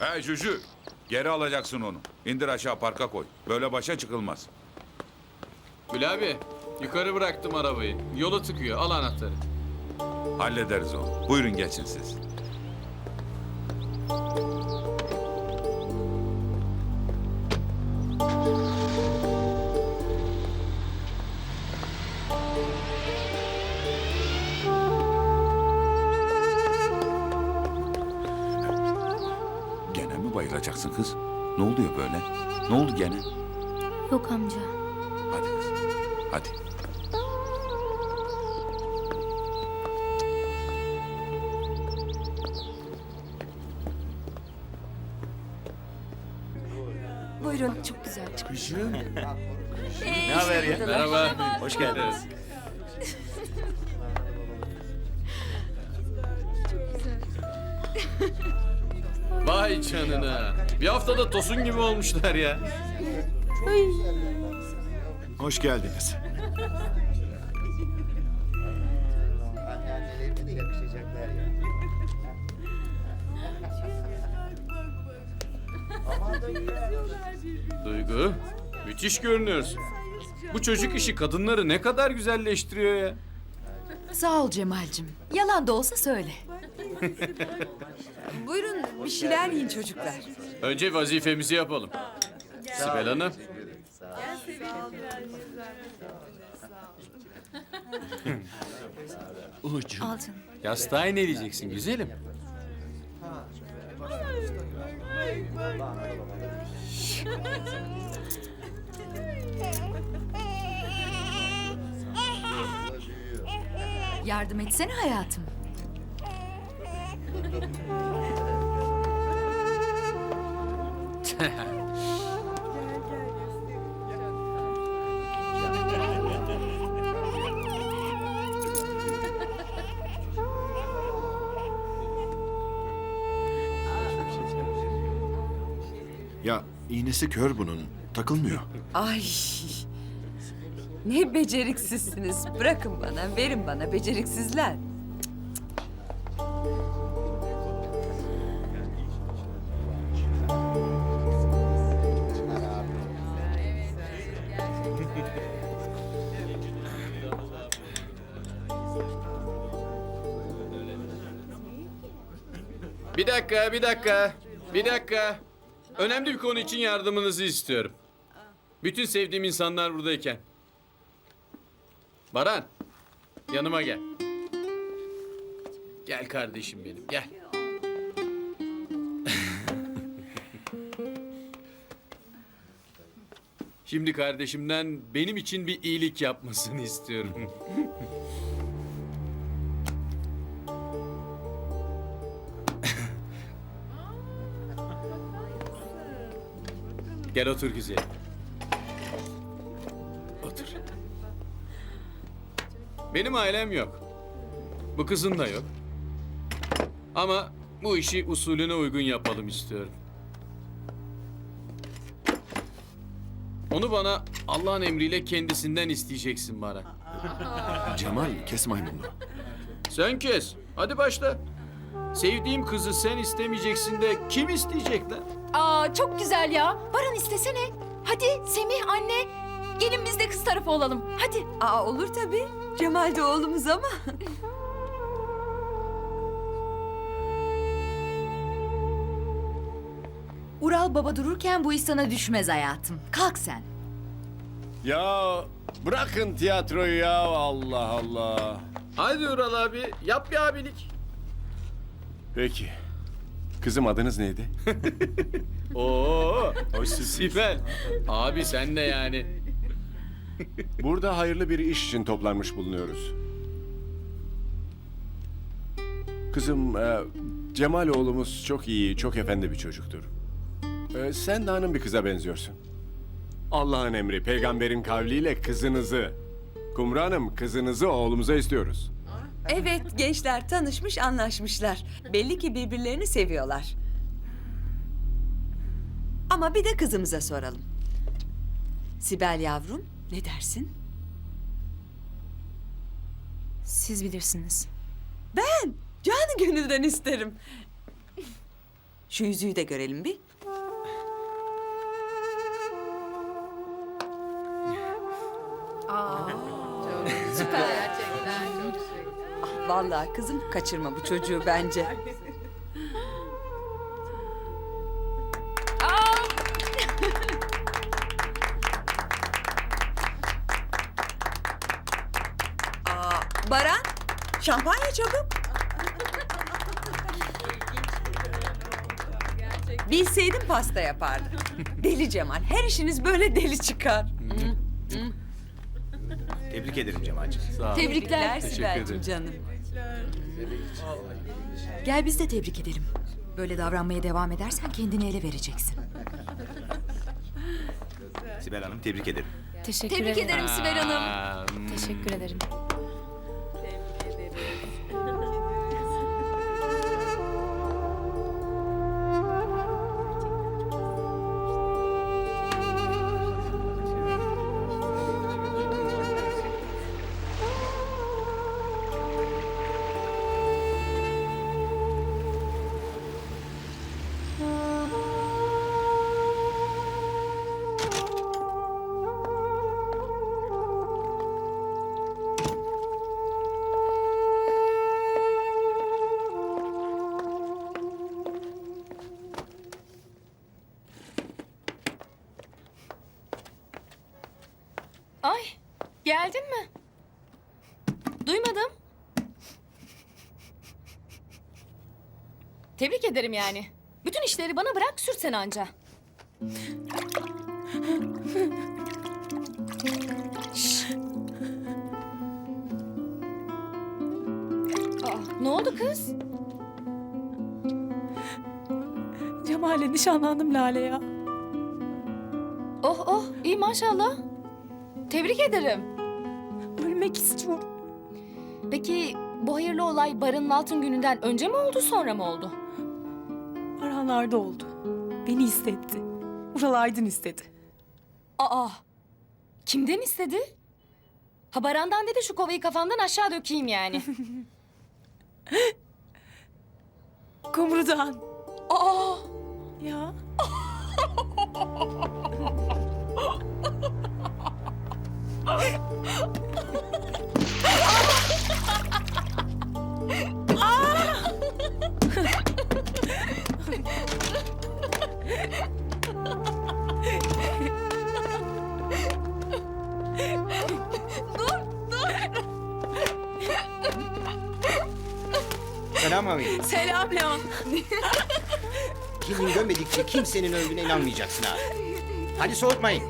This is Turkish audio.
He Cücü. Geri alacaksın onu. İndir aşağı parka koy. Böyle başa çıkılmaz. Gül abi, yukarı bıraktım arabayı. Yola tıkıyor. Al anahtarı. Hallederiz onu. Buyurun geçin siz. Mi bayılacaksın kız? Ne oluyor böyle? Ne oldu gene? Yok amca. Hadi kız. Hadi. Buyurun çok güzel çıkmış. Ne haber ya? Merhaba. Hoş geldiniz. Vay canına. Bir haftada tosun gibi olmuşlar ya. Hoş geldiniz. Anneannelerine de yakışacaklar ya. Duygu, müthiş görünüyorsun. Bu çocuk işi kadınları ne kadar güzelleştiriyor ya. Sağ ol Cemal'cim. Yalan da olsa söyle. Buyurun bir şeyler yiyin çocuklar. Önce vazifemizi yapalım. Sibel Hanım. Ucu. Al canım. Yastığa ne diyeceksin güzelim? Yardım etsene hayatım. Ya iğnesi kör bunun. Takılmıyor. Ay. Ne beceriksizsiniz. Bırakın bana, verin bana beceriksizler. Bir dakika, bir dakika. Bir dakika. Önemli bir konu için yardımınızı istiyorum. Bütün sevdiğim insanlar buradayken. Baran, yanıma gel. Gel kardeşim benim, gel. Şimdi kardeşimden benim için bir iyilik yapmasını istiyorum. Gel otur güzelim. Benim ailem yok. Bu kızın da yok. Ama bu işi usulüne uygun yapalım istiyorum. Onu bana Allah'ın emriyle kendisinden isteyeceksin bana. Cemal kes maymununu. Sen kes. Hadi başla. Sevdiğim kızı sen istemeyeceksin de kim isteyecek lan? Aa çok güzel ya. Baran istesene. Hadi Semih anne. Gelin biz de kız tarafı olalım. Hadi. Aa olur tabii. Cemal de oğlumuz ama. Ural baba dururken bu iş sana düşmez hayatım. Kalk sen. Ya bırakın tiyatroyu ya Allah Allah. Hadi Ural abi yap bir abilik. Peki. Kızım adınız neydi? Oo, Sibel. Abi sen de yani. Burada hayırlı bir iş için toplanmış bulunuyoruz. Kızım e, Cemal oğlumuz çok iyi, çok efendi bir çocuktur. E, sen de hanım bir kıza benziyorsun. Allah'ın emri, peygamberin kavliyle kızınızı, Kumru Hanım kızınızı oğlumuza istiyoruz. Evet gençler tanışmış anlaşmışlar. Belli ki birbirlerini seviyorlar. Ama bir de kızımıza soralım. Sibel yavrum ne dersin? Siz bilirsiniz. Ben canı gönülden isterim. Şu yüzüğü de görelim bir. Ah, Vallahi kızım kaçırma bu çocuğu bence. şampanya çabuk. Bilseydim pasta yapardım. Deli Cemal, her işiniz böyle deli çıkar. Tebrik ederim Cemal'cim. Tebrikler. Sibel'cim canım. Gel biz de tebrik edelim. Böyle davranmaya devam edersen kendini ele vereceksin. Sibel Hanım tebrik ederim. Teşekkür Tebrik ederim. ederim Sibel Hanım. Aa, hmm. Teşekkür ederim. Geldin mi? Duymadım. Tebrik ederim yani. Bütün işleri bana bırak sürsen anca. Şş. Aa, ne oldu kız? Cemal'le nişanlandım Lale ya. Oh oh, iyi maşallah. Tebrik ederim. Ölmek istiyorum. Peki bu hayırlı olay Baran'ın altın gününden önce mi oldu sonra mı oldu? Aranlarda oldu. Beni hissetti. Ural Aydın istedi. Aa, kimden istedi? Ha Baran'dan dedi şu kovayı kafandan aşağı dökeyim yani. Kumru'dan. Aa, Ya. Selam abi. Selam Leon. Kimin görmedikçe kimsenin öldüğüne inanmayacaksın abi. Hadi soğutmayın.